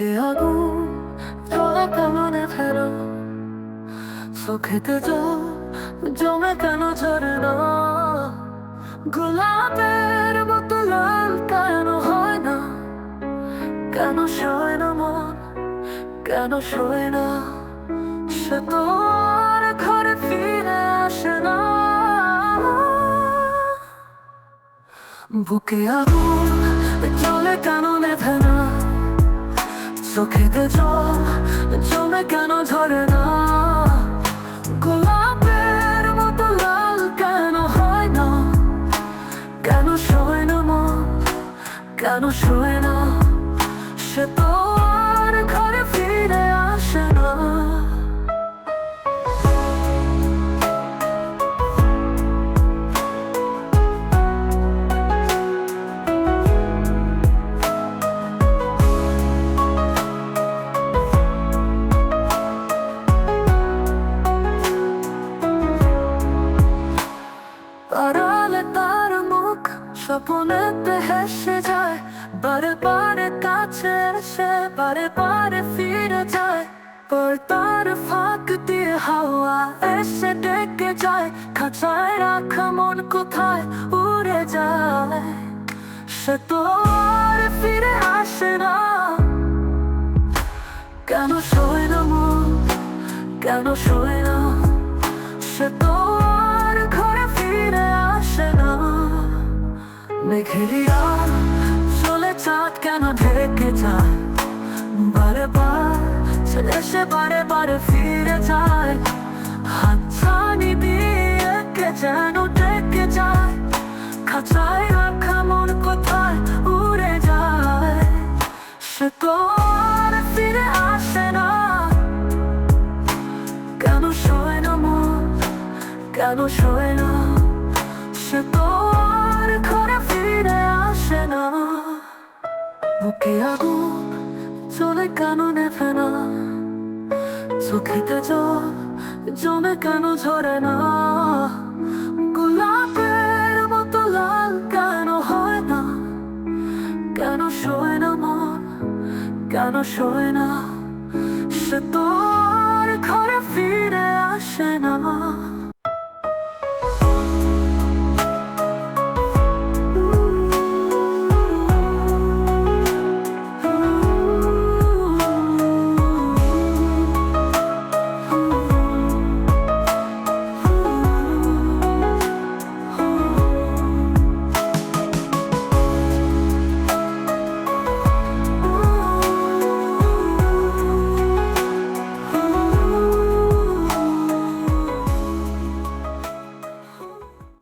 চোখে আগুন জোড়া কামনে ফেরো চোখেতে জল জমে কেন ঝরে না গোলাপের মতো লাল কেন হয় না কেন সয় না মন কেন সয় না সে তো ঘরে ফিরে আসে না বুকে আগুন চলে কেন নেভে না চোখেতে জল, জমে কেন ঝরে না? গোলাপের মতো লাল কেন হয় না? কেন শোয় না মন? কেন শোয় না? সে তো আড়ালে তার মুখ স্বপ্নেতে হেসে যায়। বারে বারে কাছে এসে, বারে বারে ফিরে যায়। পর্দার ফাঁক দিয়ে হাওয়া এসে ডেকে যায়। খাঁচায় রাখা মন কোথায়? উড়ে যায়। সে তো আর ফিরে আসে না। কেন শোয় না মন? কেন শোয় না সে তো মেঘেরি চলে চাঁদ কেন ঢেকে যায়? বারে বার ছেড়ে সে বারে বারে ফিরে যায়। হাত ছানি দিয়ে কে যেন ডেকে যায়। খাঁচায় রাখা মন কোথায় উড়ে যায়? সে তো আর ফিরে আসে না। কেন শোয় না মন? কেন শোয় না? সে তো আর বুকে আগুন চলে কেন ফেনা চোখেতে জল, জমে কেন ঝরে না? গোলাপের মতো লাল কেন হয় না? কেন শোয় না মন? কেন শোয় না? সে তো